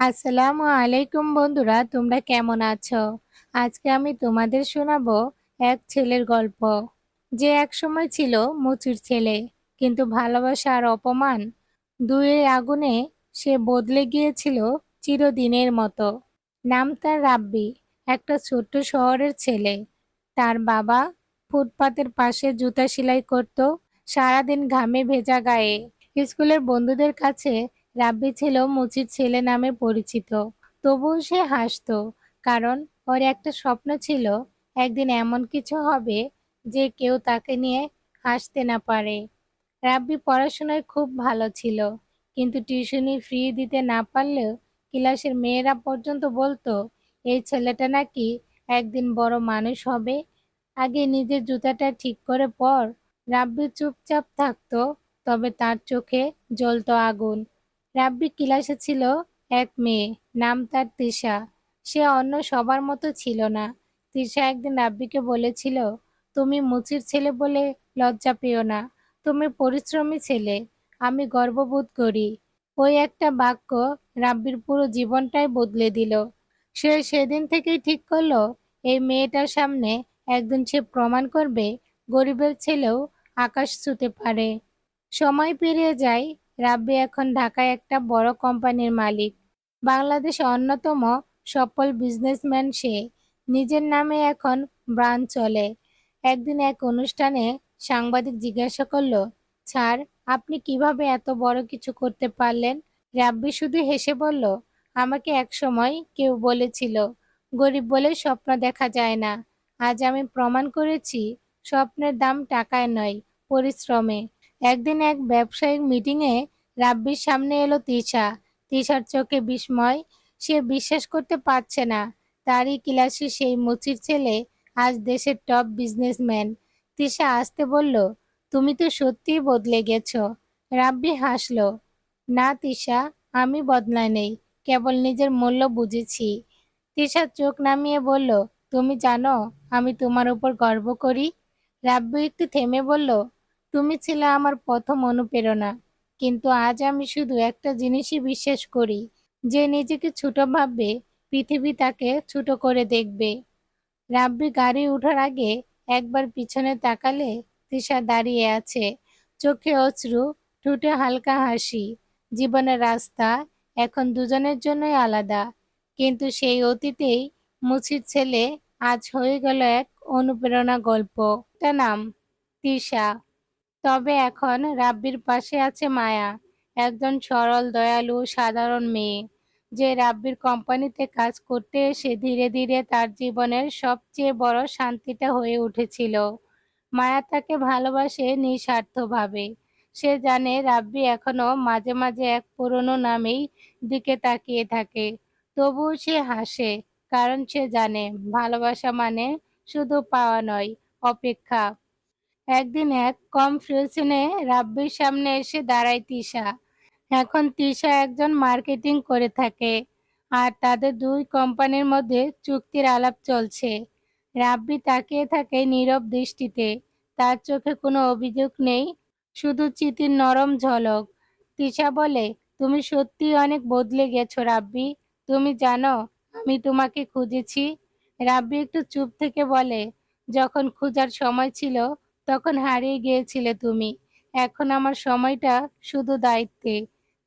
আসসালামু আলাইকুম বন্ধুরা, তোমরা কেমন আছো? আজকে আমি তোমাদের শোনাবো এক ছেলের গল্প। যে এক সময় ছিল মুচুর ছেলে, কিন্তু ভালোবাসা আর অপমান দুয়ের আগুনে সে বদলে গিয়েছিল চিরদিনের মতো। নাম তার রাব্বি, একটা ছোট্ট শহরের ছেলে। তার বাবা ফুটপাতের পাশে জুতা সেলাই করত, সারাদিন ঘামে ভেজা গায়ে। স্কুলের বন্ধুদের কাছে রাব্বি ছিল মুচির ছেলে নামে পরিচিত। তবুও সে হাসতো, কারণ ওর একটা স্বপ্ন ছিল, একদিন এমন কিছু হবে যে কেউ তাকে নিয়ে হাসতে না পারে। রাব্বি পড়াশোনায় খুব ভালো ছিল, কিন্তু টিউশনি ফ্রি দিতে না পারলেও ক্লাসের মেয়েরা পর্যন্ত বলতো, এই ছেলেটা নাকি একদিন বড় মানুষ হবে, আগে নিজের জুতাটা ঠিক করে পর। রাব্বি চুপচাপ থাকতো, তবে তার চোখে জ্বলতো আগুন। রাব্বি ক্লাসে ছিল এক মেয়ে, নাম তার তৃষা। সে অন্য সবার মতো ছিল না। তৃষা একদিন রাব্বিকে বলেছিল, তুমি মুচির ছেলে বলে লজ্জা পেও না। তুমি পরিশ্রমী ছেলে। আমি গর্ববোধ করি। ওই একটা বাক্য রাব্বির পুরো জীবনটাই বদলে দিল। সে সেদিন থেকেই ঠিক করল, এই মেয়েটার সামনে একদিন সে প্রমাণ করবে, গরিবের ছেলেও আকাশ ছুতে পারে। সময় পেরিয়ে যায় রাব্বি এখন ঢাকায় একটা বড় কোম্পানির মালিক। বাংলাদেশে অন্যতম সফল বিজনেসম্যান সে। নিজের নামে এখন ব্রাঞ্চ চলে। একদিন এক অনুষ্ঠানে সাংবাদিক জিজ্ঞাসা করল, স্যার, আপনি কীভাবে এত বড় কিছু করতে পারলেন? রাব্বি শুধু হেসে বলল, আমাকে এক সময় কেউ বলেছিল, গরিব বলে স্বপ্ন দেখা যায় না। আজ আমি প্রমাণ করেছি, স্বপ্নের দাম টাকায় নয়, পরিশ্রমে। একদিন এক ব্যবসায়িক মিটিংয়ে রাব্বির সামনে এলো তিশা। তিশার চোখে বিস্ময়, সে বিশ্বাস করতে পারছে না। তারই ক্লাসে সেই মুচির ছেলে, আজ দেশের টপ বিজনেসম্যান তিশা আসতে বলল, তুমি তো সত্যিই বদলে গেছো। রাব্বি হাসলো, না তিশা, আমি বদলাই নেই, কেবল নিজের মূল্য বুঝেছি। তিশা চোখ নামিয়ে বলল, তুমি জানো, আমি তোমার উপর গর্ব করি? রাব্বি একটু থেমে বলল তুমি ছিলে আমার প্রথম অনুপ্রেরণা। কিন্তু আজ আমি শুধু একটা জিনিসই বিশ্বাস করি, যে নিজেকে ছোট ভাববে, পৃথিবী তাকে ছোট করে দেখবে। রাব্বি গাড়ি ওঠার আগে একবার পিছনে তাকালে তৃষা দাঁড়িয়ে আছে, চোখে অশ্রু, ঠোঁটে হালকা হাসি। জীবনের রাস্তা এখন দুজনের জন্যই আলাদা, কিন্তু সেই অতীতেই মুচির ছেলে আজ হয়ে গেল এক অনুপ্রেরণা গল্প। তার নাম তিশা তবে এখন রাব্বির পাশে আছে মায়া, একজন সরল, দয়ালু, সাধারণ মেয়ে, যে রাব্বির কোম্পানিতে কাজ করতে এসে ধীরে ধীরে তার জীবনের সবচেয়ে বড় শান্তিটা হয়ে উঠেছিল। মায়া তাকে ভালোবাসে নিঃস্বার্থভাবে। সে জানে রাব্বি এখনও মাঝে মাঝে এক পুরনো নামেই দিকে তাকিয়ে থাকে। তবুও সে হাসে, কারণ সে জানে ভালোবাসা মানে শুধু পাওয়া নয়, অপেক্ষা। একদিন এক কনফিউশনে রাব্বির সামনে এসে দাঁড়ায় তিশা। এখন তিশা একজন মার্কেটিং করে থাকে আর তাদের দুই কোম্পানির মধ্যে চুক্তির আলাপ চলছে। রাব্বি তাকিয়ে থাকে নীরব দৃষ্টিতে। তার চোখে কোনো অভিযোগ নেই, শুধু চিতির নরম ঝলক। তিশা বলে, তুমি সত্যি অনেক বদলে গেছো রাব্বি। তুমি জানো, আমি তোমাকে খুঁজেছি। রাব্বি একটু চুপ থেকে বলে, যখন খোঁজার সময় ছিল তখন হারিয়ে গিয়েছিলে তুমি। এখন আমার সময়টা শুধু দায়িত্বে।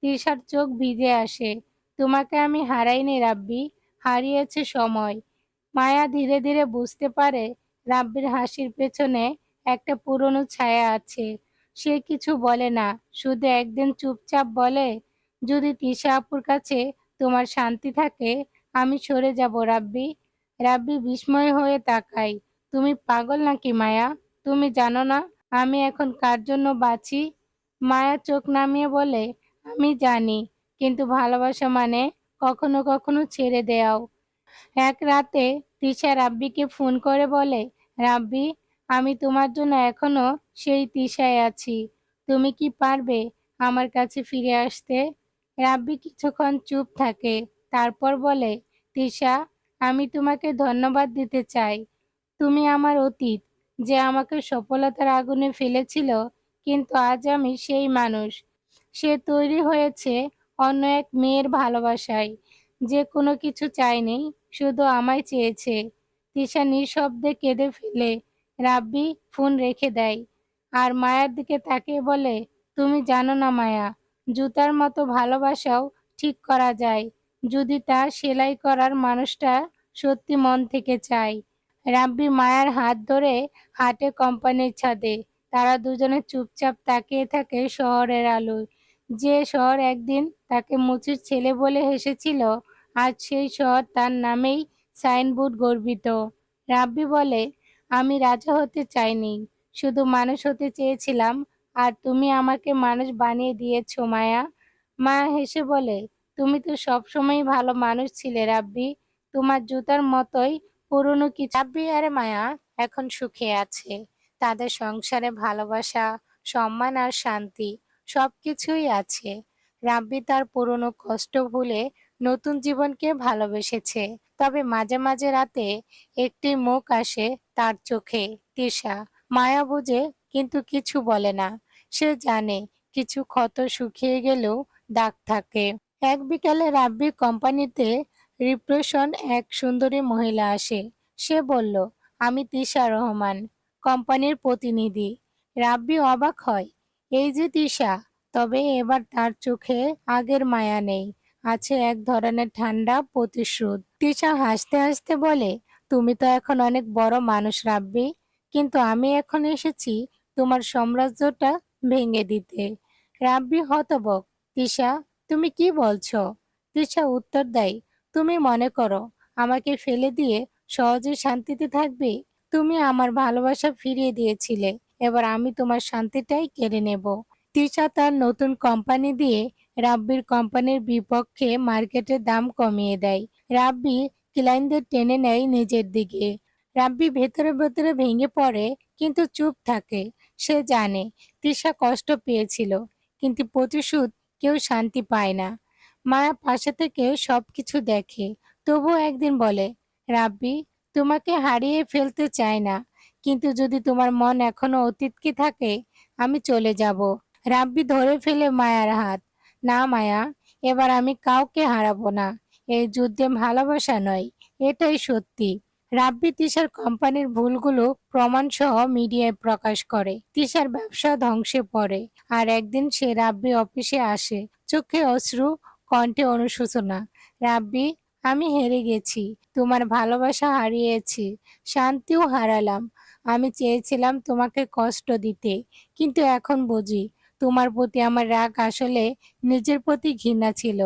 তৃষার চোখ ভিজে আসে। তোমাকে আমি হারাইনি রাব্বি, হারিয়েছে সময়। মায়া ধীরে ধীরে বুঝতে পারে রাব্বির হাসির পেছনে একটা পুরনো ছায়া আছে। সে কিছু বলে না, শুধু একদিন চুপচাপ বলে, যদি তিশা আপুর কাছে তোমার শান্তি থাকে, আমি সরে যাব রাব্বি। রাব্বি বিস্ময় হয়ে তাকাই তুমি পাগল নাকি মায়া? তুমি জানো না, আমি এখন কার জন্য বাঁচি? মায়া চোখ নামিয়ে বলে, আমি জানি, কিন্তু ভালোবাসা মানে কখনো কখনো ছেড়ে দেওয়াও। এক রাতে তিশা রাব্বিকে ফোন করে বলে, রাব্বি, আমি তোমার জন্য এখনও সেই তিশায় আছি। তুমি কি পারবে আমার কাছে ফিরে আসতে? রাব্বি কিছুক্ষণ চুপ থাকে, তারপর বলে, তিশা, আমি তোমাকে ধন্যবাদ দিতে চাই। তুমি আমার অতীত যে আমাকে সফলতার আগুনে ফেলেছিল, কিন্তু আজ আমি সেই মানুষ। সে তৈরি হয়েছে অন্য এক মেয়ের ভালোবাসায়। যে কোনো কিছু চায়নি, শুধু আমায় চেয়েছে। তিশা নিঃশব্দে কেঁদে ফেলে, রাব্বি ফোন রেখে দেয়। আর মায়ার দিকে তাকিয়ে বলে, তুমি জানো না মায়া, জুতার মতো ভালোবাসাও ঠিক করা যায়। যদি তা সেলাই করার মানুষটা সত্যি মন থেকে চায় রাব্বি মায়ার হাত ধরে হাটে কোম্পানির ছাদে। তারা দুজনে চুপচাপ তাকিয়ে থাকে শহরের আলোয়। যে শহর একদিন তাকে মুচির ছেলে বলে হেসেছিল, আজ সেই শহর তার নামেই সাইনবোর্ড গর্বিত। রাব্বি বলে, আমি রাজা হতে চাইনি, শুধু মানুষ হতে চেয়েছিলাম, আর তুমি আমাকে মানুষ বানিয়ে দিয়েছ, মায়া। মায়া হেসে বলে, তুমি তো সবসময় ভালো মানুষ ছিলে রাব্বি, তোমার জুতার মতোই পুরনো কি রাব্বি আর মায়া এখন সুখে আছে। তাদের সংসারে ভালোবাসা, সম্মান আর শান্তি সবকিছুই আছে। রাব্বি তার পুরনো কষ্ট ভুলে নতুন জীবনকে ভালোবেসেছে। তবে মাঝে মাঝে রাতে একটি মুখ আসে তার চোখে, তৃষা। মায়া বুঝে, কিন্তু কিছু বলে না। সে জানে কিছু ক্ষত শুকিয়ে গেলেও দাগ থাকে। এক বিকালে রাব্বি কোম্পানিতে রিপ্রেশন এক সুন্দরী মহিলা আসে। সে বলল, আমি তিশা রহমান, কোম্পানির প্রতিনিধি। রাব্বি অবাক হয়, এই যে তিশা তবে এবার তার চোখে আগের মায়া নেই, আছে এক ধরনের ঠান্ডা প্রতিশোধ তিশা হাসতে হাসতে বলে, তুমি তো এখন অনেক বড় মানুষ রাব্বি, কিন্তু আমি এখন এসেছি তোমার সাম্রাজ্যটা ভেঙে দিতে। রাব্বি হতবক তিশা তুমি কি বলছো? তিশা উত্তর দেয় তুমি মনে করো, আমাকে ফেলে দিয়ে সহজে শান্তিতে থাকবে? তুমি আমার ভালোবাসা ফিরিয়ে দিয়েছিলে, এবার আমি তোমার শান্তিটাই কেড়ে নেব। তিশা তার নতুন কোম্পানি দিয়ে রাব্বির কোম্পানির বিপক্ষে মার্কেটের দাম কমিয়ে দেয়। রাব্বি ক্লায়েন্টদের টেনে নেয় নিজের দিকে। রাব্বি ভেতরে ভেতরে ভেঙে পড়ে, কিন্তু চুপ থাকে। সে জানে, তিশা কষ্ট পেয়েছিল, কিন্তু প্রতিশোধ কেউ শান্তি পায় না। মায়া পাশে থেকে সবকিছু দেখে। তবুও একদিন বলে, রাব্বি, তোমাকে হারিয়ে ফেলতে চাই না, কিন্তু যদি তোমার মন এখনও অতীতকে থাকে, আমি চলে যাব। রাব্বি ধরে ফেলে মায়ার হাত। না মায়া, এবার আমি কাউকে হারাবো না, এই যুদ্ধে ভালোবাসা নয়, এটাই সত্যি। রাব্বি তিশার কোম্পানির ভুলগুলো প্রমাণ সহ মিডিয়ায় প্রকাশ করে। তিশার ব্যবসা ধ্বংসে পড়ে, আর একদিন সে রাব্বি অফিসে আসে। চোখে অশ্রু কণ্ঠে অনুশোচনা, রাব্বি, আমি হেরে গেছি, তোমার ভালোবাসা হারিয়েছি, শান্তিও হারালাম। আমি চেয়েছিলাম তোমাকে কষ্ট দিতে, কিন্তু এখন বুঝি তোমার প্রতি আমার রাগ আসলে নিজের প্রতি ঘৃণা ছিল।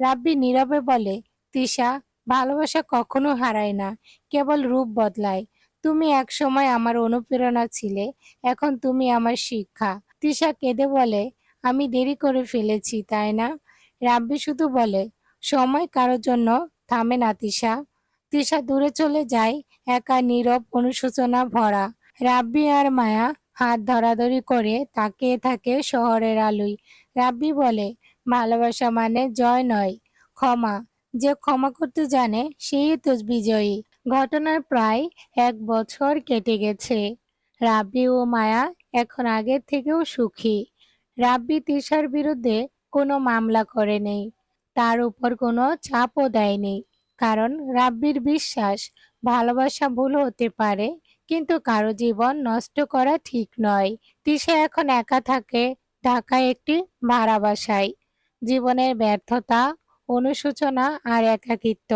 রাব্বি নীরবে বলে, তিশা, ভালোবাসা কখনো হারায় না, কেবল রূপ বদলায়। তুমি এক সময় আমার অনুপ্রেরণা ছিলে, এখন তুমি আমার শিক্ষা। তিশা কেঁদে বলে, আমি দেরি করে ফেলেছি, তাই না? রাব্বি শুধু বলে, সময় কারোর জন্য থামে না, তিশা। তিশা দূরে চলে যায়, একা, নীরব, অনুশোচনা ভরা। রাব্বি আর মায়া হাত ধরাধরি করে তাকিয়ে থাকে শহরের আলুই রাব্বি বলে, ভালোবাসা মানে জয় নয়, ক্ষমা। যে ক্ষমা করতে জানে, সেই তো বিজয়ী। ঘটনার প্রায় এক বছর কেটে গেছে। রাব্বি ও মায়া এখন আগের থেকেও সুখী। রাব্বি তিশার বিরুদ্ধে কোনো মামলা করেনি তার উপর কোনো চাপও দেয়নি কারণ রাব্বির বিশ্বাস, ভালোবাসা ভুল হতে পারে, কিন্তু কারও জীবন নষ্ট করা ঠিক নয়। তিশা এখন একা থাকে ঢাকায় একটি ভাড়া বাসায়। জীবনের ব্যর্থতা, অনুশোচনা আর একাকিত্ব,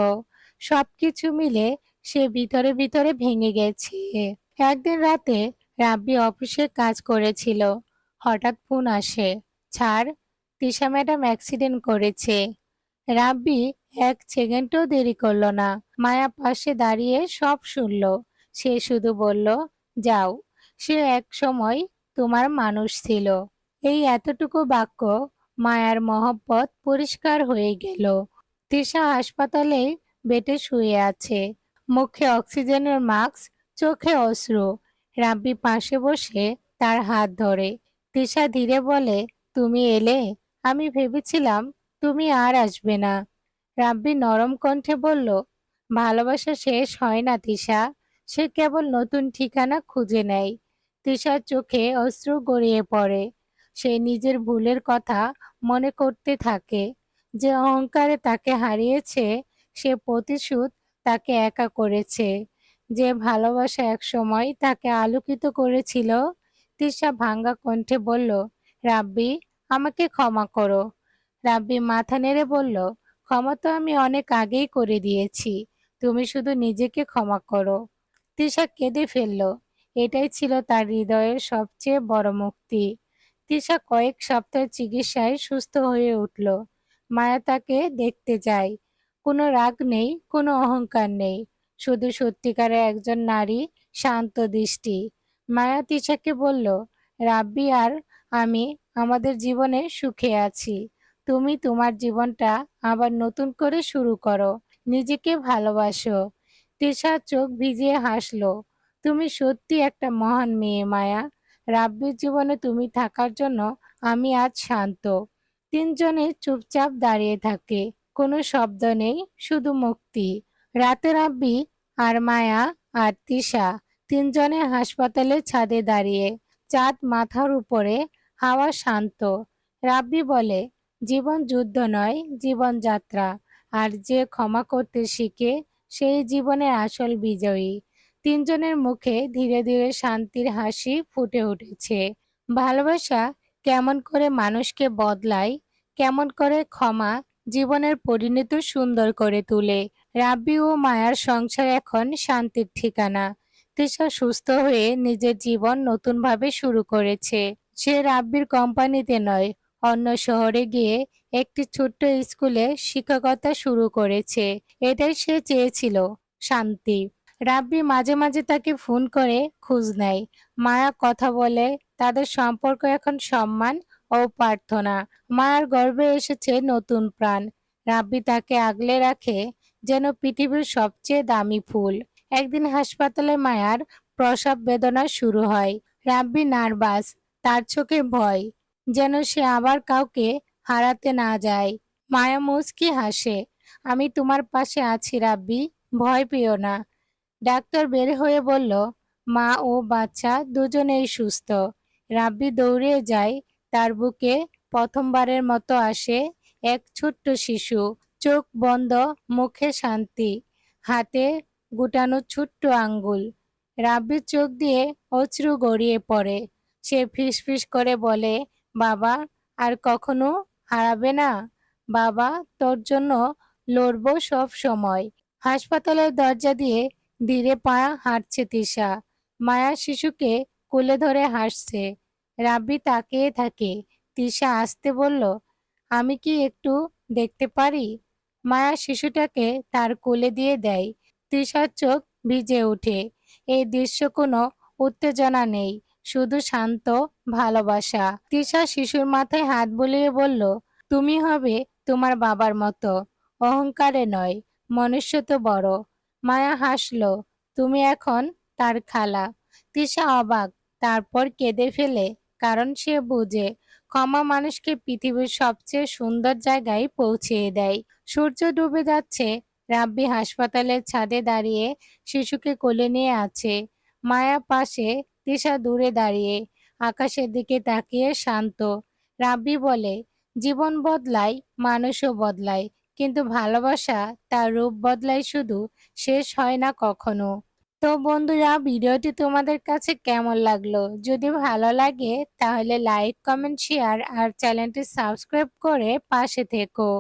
সবকিছু মিলে সে ভিতরে ভিতরে ভেঙে গেছে। একদিন রাতে রাব্বি অফিসে কাজ করেছিল। হঠাৎ ফোন আসে, ছাড় তিশা ম্যাডাম অ্যাক্সিডেন্ট করেছে। রাব্বি এক সেকেন্ডও দেরি করল না। মায়া পাশে দাঁড়িয়ে সব শুনল। সে শুধু বলল, যাও। সে এক সময় তোমার মানুষ ছিল। এই এতটুকু বাক্য মায়ার মহব্বত পরিষ্কার হয়ে গেল। তিশা হাসপাতালে বেটে শুয়ে আছে। মুখে অক্সিজেনের মাস্ক, চোখে অশ্রু। রাব্বি পাশে বসে তার হাত ধরে। তিশা ধীরে বলে, তুমি এলে? আমি ভেবেছিলাম তুমি আর আসবে না। রাব্বি নরম কণ্ঠে বলল, ভালোবাসা শেষ হয় না, তিশা। সে কেবল নতুন ঠিকানা খুঁজে নেয়। তিশার চোখে অশ্রু গড়িয়ে পড়ে। সে নিজের ভুলের কথা মনে করতে থাকে। যে অহংকারে তাকে হারিয়েছে, সে প্রতিশোধ তাকে একা করেছে। যে ভালোবাসা একসময় তাকে আলোকিত করেছিল, তিশা ভাঙ্গা কণ্ঠে বলল, রাব্বি আমাকে ক্ষমা করো। রাব্বি মাথা নেড়ে বলল, ক্ষমা তো আমি অনেক আগেই করে দিয়েছি, তুমি শুধু নিজেকে ক্ষমা করো। তৃষা কেঁদে ফেলল, এটাই ছিল তার হৃদয়ের সবচেয়ে বড় মুক্তি। তৃষা কয়েক সপ্তাহের চিকিৎসায় সুস্থ হয়ে উঠল, মায়া তাকে দেখতে যায়। কোনো রাগ নেই, কোনো অহংকার নেই, শুধু সত্যিকারের একজন নারী, শান্ত দৃষ্টি। মায়া তিশাকে বলল, রাব্বি আর আমি আমাদের জীবনে সুখে আছি। তুমি তোমার জীবনটা আবার নতুন করে শুরু করো। নিজেকে ভালোবাসো। তিশা চোখ ভিজিয়ে হাসলো। তুমি সত্যি একটা মহান মেয়ে, মায়া। রাব্বির জীবনে তুমি থাকার জন্য আমি আজ শান্ত। তিনজনে চুপচাপ দাঁড়িয়ে থাকে। কোনো শব্দ নেই, শুধু মুক্তি। রাতে রাব্বি আর মায়া আর তৃষা তিনজনে হাসপাতালের ছাদে দাঁড়িয়ে। চাঁদ মাথার উপরে হাওয়া শান্ত। রাব্বি বলে, জীবন যুদ্ধ নয়, জীবন যাত্রা। আর যে ক্ষমা করতে শিখে, সেই জীবনের আসল বিজয়ী। তিনজনের মুখে ধীরে ধীরে শান্তির হাসি ফুটে উঠেছে। ভালোবাসা কেমন করে মানুষকে বদলায়, কেমন করে ক্ষমা জীবনের পরিণতি সুন্দর করে তুলে। রাব্বি ও মায়ার সংসার এখন শান্তির ঠিকানা। তিশা সুস্থ হয়ে নিজের জীবন নতুনভাবে শুরু করেছে। সে রাব্বির কোম্পানিতে নয়, অন্য শহরে গিয়ে একটি ছোট্ট স্কুলে শিক্ষকতা শুরু করেছে। এটাই সে চেয়েছিল, শান্তি। রাব্বি মাঝে মাঝে তাকে ফোন করে খোঁজ নেয়। মায়া কথা বলে, তাদের সম্পর্ক এখন সম্মান ও প্রার্থনা। মায়ার গর্বে এসেছে নতুন প্রাণ। রাব্বি তাকে আগলে রাখে যেন পৃথিবীর সবচেয়ে দামি ফুল। একদিন হাসপাতালে মায়ার প্রসব বেদনা শুরু হয়। রাব্বি নার্ভাস তার চোখে ভয়, যেন সে আবার কাউকে হারাতে না যায়। মায়া মুচকি হাসে, আমি তোমার পাশে আছি রাব্বি, ভয় পেও না। ডাক্তার বের হয়ে বলল, মা ও বাচ্চা দুজনেই সুস্থ। রাব্বি দৌড়ে যায়, তার বুকে প্রথমবারের মতো আসে এক ছোট্ট শিশু, চোখ বন্ধ, মুখে শান্তি, হাতে গুটানো ছোট্ট আঙ্গুল। রাব্বির চোখ দিয়ে অশ্রু গড়িয়ে পড়ে। সে ফিসফিস করে বলে, বাবা, আর কখনো হারাবে না। বাবা, তোর জন্য লড়বো সব সময়। হাসপাতালের দরজা দিয়ে ধীরে পা হাঁটছে তিশা মায়া শিশুকে কোলে ধরে হাসছে। রাব্বি তাকিয়ে থাকে। তিশা আসতে বলল, আমি কি একটু দেখতে পারি? মায়া শিশুটাকে তার কোলে দিয়ে দেয়। তিশার চোখ ভিজে ওঠে। এই দৃশ্য কোনো উত্তেজনা নেই। শুধু শান্ত, ভালোবাসা। তিশা শিশুর মাথায় হাত বুলিয়ে বলল, তুমি হবে তোমার বাবার মতো। অহংকারে নয়, মনুষ্য তো বড়। মায়া হাসলো, তুমি এখন তার খালা। তিশা অবাক, তারপর কেঁদে ফেলে, কারণ সে বুঝে, ক্ষমা মানুষকে পৃথিবীর সবচেয়ে সুন্দর জায়গায় পৌঁছিয়ে দেয়। সূর্য ডুবে যাচ্ছে, রাব্বি হাসপাতালের ছাদে দাঁড়িয়ে শিশুকে কোলে নিয়ে আছে। মায়া পাশে তিশা দূরে দাঁড়িয়ে আকাশের দিকে তাকিয়ে শান্ত। রাব্বি বলে, জীবন বদলায় মানুষও বদলায় কিন্তু ভালোবাসা তার রূপ বদলায় শুধু শেষ হয় না কখনো। তো বন্ধুরা, ভিডিওটি তোমাদের কাছে কেমন লাগল? যদি ভালো লাগে, তাহলে লাইক, কমেন্ট, শেয়ার আর চ্যানেলটি সাবস্ক্রাইব করে পাশে থেকো।